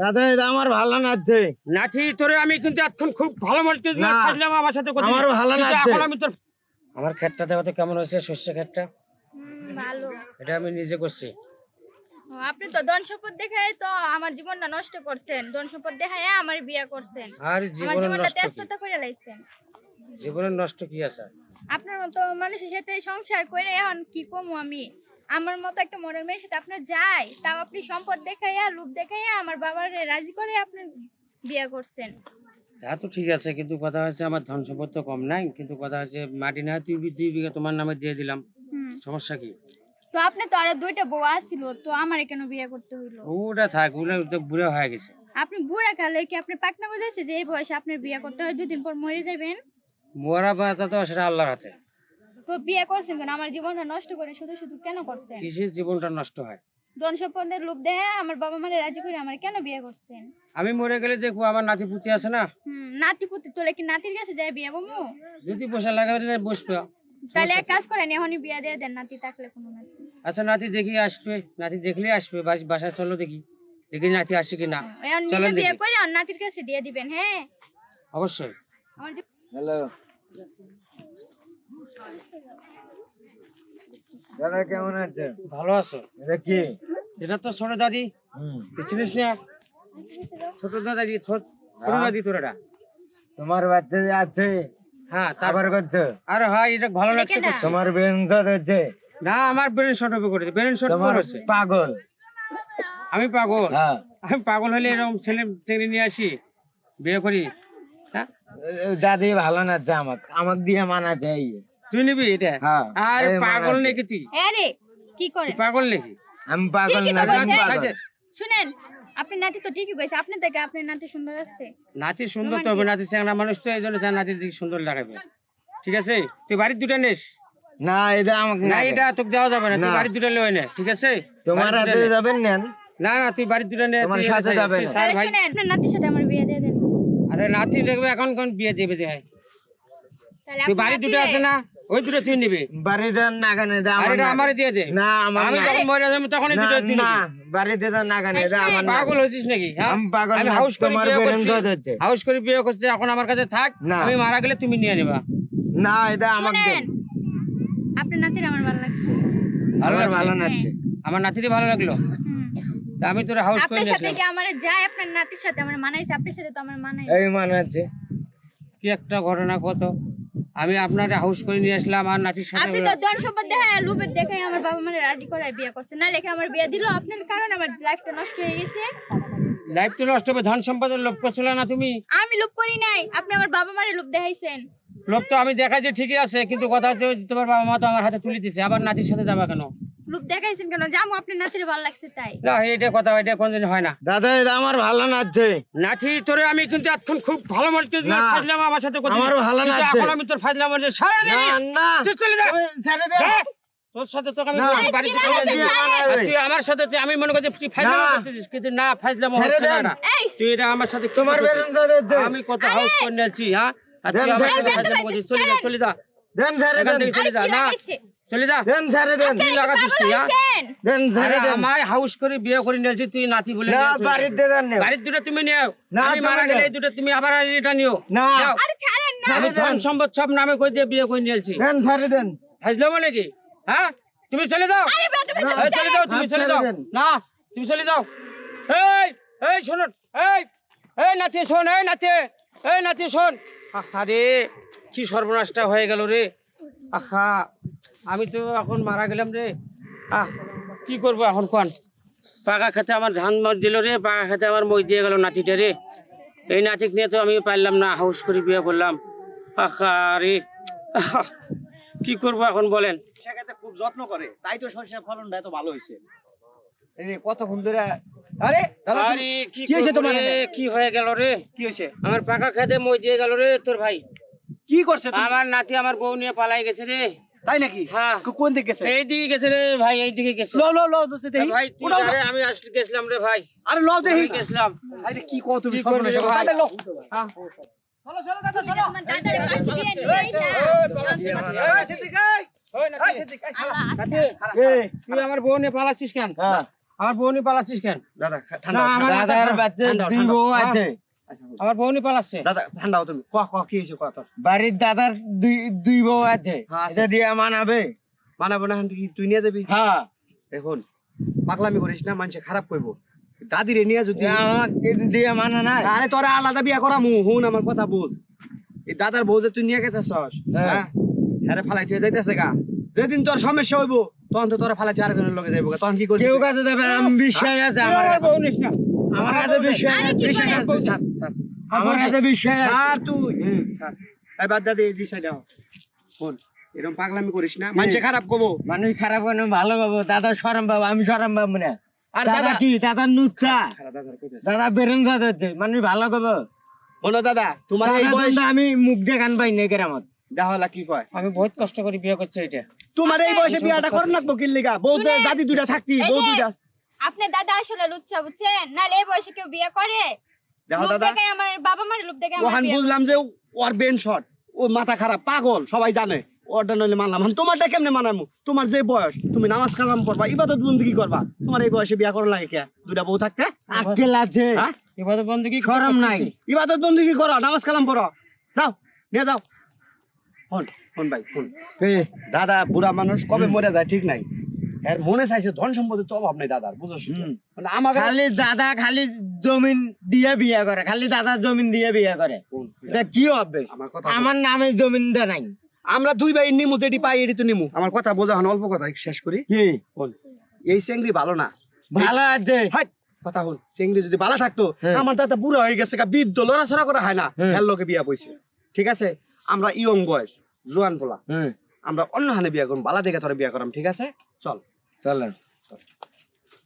দাদা এটা আমার ভালো নাচি তোরে আমি কিন্তু এখন খুব ভালো মনে। আমার সাথে করছিস। ভালো কিন্তু আমি তোর আমার ক্ষেতটা দেখো তো কেমন হয়েছে শস্য ক্ষেতটা ভালো। এটা আমি নিজে করছি। আপনি তো ধন সম্পদ দেখায় তো আমার জীবনটা নষ্ট করছেন। ধন সম্পদ দেখায় আমার বিয়ে করছেন। আর জীবনটা তেজপাতা করে লাইছেন। জীবনের নষ্ট কি আছে? আপনার মতো মানুষের সাথে সংসার করে এখন কি কমু আমি? আমার মতো একটা মডেল মেয়ের সাথে আপনার যাই তাও আপনি সম্পদ দেখাইয়া রূপ দেখাইয়া আমার বাবার রাজি করে আপনি বিয়ে করছেন। তা তো ঠিক আছে কিন্তু কথা হচ্ছে আমার ধন সম্পদ তো কম নাই কিন্তু কথা হচ্ছে মাটি না তুই দুই বিঘা তোমার নামে দিয়ে দিলাম। সমস্যা কি? তো আপনি তো আরও দুইটা বউ আসছিল তো আমারে কেন বিয়ে করতে হইল? ওটা থাক ওগুলো তো বুড়ো হয়ে গেছে। আপনি বুড়া কালে কি আপনি পাকনা বুঝাইছে যে এই বয়সে আপনার বিয়ে করতে হয় দুদিন পর মরে যাবেন? মরা বাঁচা তো সেটা আল্লাহর হাতে। তো বিয়ে করছেন কেন? আমার জীবনটা নষ্ট করে শুধু শুধু কেন করছেন? কৃষির জীবনটা নষ্ট হয়? ধন সম্পদের লোভ দেহে আমার বাবা মারে রাজি করে আমার কেন বিয়ে করছেন? আমি মরে গেলে দেখব আমার নাতি পুতি আছে না? হুম নাতি পুতি তোলে কি নাতির কাছে যায় বিয়ে বমু যদি বসে লাগাবে বসবে। তাহলে এক কাজ করেন এখনই বিয়ে দিয়ে দেন নাতি থাকলে কোনো নাতি আচ্ছা নাতি দেখি আসবে নাতি দেখলে আসবে বাস- বাসায় চলো দেখি দেখি নাতি আসে কি না এখন নিজে বিয়ে। করে আর নাতির কাছে দিয়ে দিবেন হ্যাঁ? অবশ্যই। আমার হ্যালো। দাদা কেমন আছে ভালো আছো। এটা কি? এটা তো ছোট দাদি। হুম। চিনিস না? ছোট দাদি ছোট ছোট হ্যাঁ। দাদি তোর এটা। তোমার বাচ্চা যে আছে হ্যাঁ তারপর করছ? আরে ভাই এটা ভালো লাগছে। তোমার হচ্ছে না আমার ব্রেন শর্ট হবে করেছে ব্রেন শর্ট তোমার করেছে। পাগল। আমি পাগল? হ্যাঁ। আমি পাগল হলে এরকম ছেলে ছেলে নিয়ে আসি? বিয়ে করি? হ্যাঁ? দাদি ভালো নাচছে আমাকে। আমাকে দিয়ে মানাচ্ছে এই তুই নিবি এটা? হ্যাঁ। আর পাগল নাকি তুই? আরে কি তুই পাগল নাকি? আমি পাগল না। শুনেন আপনি নাতি তো ঠিকই কইছে। আপনি থেকে আপনার নাতি সুন্দর আছে। নাতি সুন্দর তো হবে নাতি চ্যাংরা মানুষ তো এই জন্য চায় নাতির দিকে সুন্দর লাগাবে। ঠিক আছে? তুই বাড়ির দুটা নিস। না এটা আমাকে না না এটা তোকে দেওয়া যাবে না। তুই না। বাড়ির দুটা লই নে ঠিক আছে? তোমার হাতে যাবেন নেন। না না তুই বাড়ির দুটা নে তোমার তুই সাথে তুই যাবে না। স্যার ভাই। শুনেন আপনার নাতির সাথে আমার বিয়ে দিয়ে নাতি দেখবে এখন কোন বিয়ে দেবে দেয় তুই বাড়ির দুটো আছে না? ওই দুটো তুই নিবি। বাড়িতে নাগানে দে আর আমার এটা আমারে দিয়ে দে। না আমার আমি যখন মরে যাব তখন দুটো তুই না নাগানে দে আমার না। পাগল হয়েছিস নাকি হ্যাঁ? আমি পাগল আমি হাউস করে বিয়ে করছি। হাউস করে বিয়ে করছি এখন আমার কাছে থাক আমি মারা গেলে তুমি নিয়ে নিবা। না এটা আমাকে শুনেন আপনার নাতির আমার ভালো লাগছে। ভালো আমার লাগছে? ভালো নাচছে আমার নাতিরই ভালো লাগল। আমি তোর হাউস করে আপনার সাথে কি আমার যায় আপনার নাতির সাথে? আমার মানাইছে আপনার সাথে তো আমার মানাই এই মানাচ্ছে। কি একটা ঘটনা কত? আমি আপনার হাউস করে নিয়ে আসলাম আর নাতির সাথে আপনি তো ধন সম্পদ দেখায় লুবের দেখায় আমার বাবা মানে রাজি করায় বিয়ে করছে। না লেখে আমার বিয়ে দিল আপনার কারণে আমার লাইফটা নষ্ট হয়ে গেছে। লাইফ তো নষ্ট হবে ধন সম্পদের লোভ করছিল না তুমি? আমি লোভ করি নাই আপনি আমার বাবা মারে লোভ দেখাইছেন। লোভ তো আমি দেখাই যে ঠিকই আছে কিন্তু কথা হচ্ছে তোমার বাবা মা তো আমার হাতে তুলে দিছে আবার নাতির সাথে যাবা কেন? দেখাইছেন কেন? জামু আপনার নাতির ভালো লাগছে তাই। না এটা কথা এটা কোনদিন হয় না। দাদা এটা আমার ভালো নাচছে। তোরে আমি কিন্তু এখন খুব ভালো মনে করছি না। ফাজলাম আমার সাথে করছিস। আমারও ভালো। এখন আমি তোর ফাজলাম মানে সারা না দিন না। তুই চলে যা। ছেড়ে দে। তোর সাথে তোকে আমি বাড়িতে তুই আমার সাথে তুই আমি মনে করছি তুই ফাজলাম। করতেছিস কিন্তু না ফাজলাম হচ্ছে না তুই এটা আমার সাথে তোমার আমি কত হাউস করে নিয়েছি হ্যাঁ? আর তুই আমার সাথে ফাজলাম করছিস চলে যা। চলে যা। দেন ছেড়ে এখান দেন। থেকে চলে যা না? চলে যা। দেন ছেড়ে দেন। তুই লাগাচ্ছিস তুই হ্যাঁ? দেন আরে দেন। আমায় হাউস করে বিয়ে করে নিয়েছি তুই নাতি বলে না দেন বাড়ির দুটো তুমি নিও। না, আমি তুমি মারা গেলে নাও। এই দুটো তুমি আবার এটা নিও। না। যাও। আরে ছাড়েন না। আমি ধন দেন। সম্পদ সব নামে করে দিয়ে বিয়ে করে নিয়েছি দেন ছেড়ে দেন। হাসলাম নাকি হ্যাঁ? তুমি চলে যাও। আরে বেটা বেটা চলে যাও তুমি হাত চলে যাও। না তুমি চলে যাও। এই এই শোনো এই এই নাতি শোন এই নাতি। এই নাতি শোন। আরে কি সর্বনাশটা হয়ে গেল রে? আহা আমি তো এখন মারা গেলাম রে। আহ কি করব এখন কোন? পাকা খেতে আমার ধান মর দিল রে পাকা খেতে আমার মই দিয়ে গেল নাতিটা রে। এই নাতিক নিয়ে তো আমি পারলাম না হাউস করে বিয়ে করলাম। আহা রে কি করব এখন বলেন? সেক্ষেত্রে খুব যত্ন করে তাই তো সরষের ফলনটা এত ভালো হয়েছে। কতক্ষণ ধরে আরে দাদা কি হয়েছে তোমার কি হয়ে গেল রে? কি হয়েছে? আমার পাকা খেতে মই দিয়ে গেল রে তোর ভাই। কি করছে আমার নাতি আমার বউ নিয়ে পালাই গেছে রে। তাই নাকি? হ্যাঁ। কোন দিকে গেছে? এই দিকে গেছে রে ভাই এই দিকে গেছে। লো লো লো দোস্ত দেখি। ভাই আরে আমি আসলে গেছিলাম রে ভাই। আরে লো দেখি। আমি গেছিলাম। আরে কি কও তুমি ভাই? দাদা লো। হ্যাঁ। চলো চলো দাদা চলো। আমার দাদারে পাঠিয়ে দিয়ে নিয়ে না এই সিদ্দিক এই ওই এই। নাতি, সিদ্দিক এই নাতি, এ, তুই আমার বউ নিয়ে পালাচ্ছিস কেন? হ্যাঁ। আমার বউনি পালাচ্ছিস কেন? দাদা ঠান্ডা আমার-। দাদার বাচ্চা দুই বউ। আছে। আমার বউনি পালাচ্ছে। দাদা ঠান্ডা হও তুমি। ক হয়েছে বাড়ির দাদার দুই দুই বউ আছে। হ্যাঁ, এটা দিয়ে মানাবে। মানাবো না তুই নিয়ে যাবি? হ্যাঁ। এখন পাগলামি করিস না মানুষে খারাপ রে নিয়ে যদি দিয়ে মানা নাই। আরে তোরা আলাদা বিয়া করা মু হুন আমার কথা বুঝ। এই দাদার বউ যে তুই নিয়ে গেতেছস হ্যাঁ। হ্যাঁ? আরে ফালাই তুই যাইতেছে গা। যেদিন তোর সমস্যা হইব তখন তো তোরা ফালাই তুই আরেকজনের লগে যাইব তখন কি করবি কেউ? কাছে যাবে আমি বিশ্বাস আছে আমার বউ নিস না। আমার কাছে বিশ্বাস আরে আছে কি বিশ্বাস করে? আছে তুই, ছাড়, ছাড়। আমার কাছে বিশ্বাস আছে। তুই ছাড়। এই বাদ দাদি এই দিশাই দাও শোন এরকম পাগলামি করিস না। মানুষে খারাপ কবো। মানুষ খারাপ করে ভালো পাবো দাদা সরম পাবো আমি সরম পাবো না। আর দাদা দাদা কি? দাদা নুচ্ছা খারাপ দাদার দাদা মানুষ ভালো করব শোনো দাদা তোমার এই বয়স আমি মুখ দেখান পাই না গ্রামত দেখালা কি কয়। আমি বহুত কষ্ট করে বিয়ে করছি এটা। তোমার এই বয়সে বিয়াটা কর লাগবো বউ দাদি দুটা থাকতি বউ দুইটা আপনার দাদা আসলে লুচ্চা বুঝছেন? নাহলে এই বয়সে কেউ বিয়ে করে? দেখো দাদা। আমার বাবা মার লোক দেখে বিয়ে বুঝলাম যে ওর বেন শট ও মাথা খারাপ পাগল সবাই জানে। ওরটা নইলে মানলাম তোমারটা কেমনে মানামু? তোমার যে বয়স তুমি নামাজ কালাম করবা ইবাদত বন্দি করবা? তোমার এই বয়সে বিয়া করা লাগে কে? দুটা বউ থাকতে? আক্কেল আছে। হ্যাঁ? এবার বন্ধু কি শরম নাই। ইবাদত বন্দি করো? নামাজ কালাম করো যাও নিয়ে যাও। ফোন ফোন ভাই ফোন। এ, দাদা বুড়া মানুষ কবে মরে যায় ঠিক নাই? এর মনে চাইছে ধন সম্পত্তি তো অভাব নাই দাদার বুঝছ? মানে আমাকে খালি দাদা খালি জমিন দিয়ে বিয়ে করে খালি দাদা জমিন দিয়ে বিয়ে করে। এটা কি হবে? আমার আমার নামে জমিনটা নাই। আমরা দুই ভাই নিমু যেটি পাই এটি তো নিমু। আমার কথা বোঝা হন অল্প কথা শেষ করি। এই চেংড়ি ভালো না। ভালো আছে। কথা হল চেংড়ি যদি ভালো থাকতো হ্যাঁ। আমার দাদা বুড়ো হয়ে গেছে বৃদ্ধ লড়াচড়া করা হয় না। হ্যাঁ। লোকে বিয়া বইছে ঠিক আছে? আমরা ইয়ং বয়স জোয়ান পোলা। আমরা অন্য হানে বিয়া করুম বালা দেখে তোরা বিয়া করাম ঠিক আছে? চল। Salam.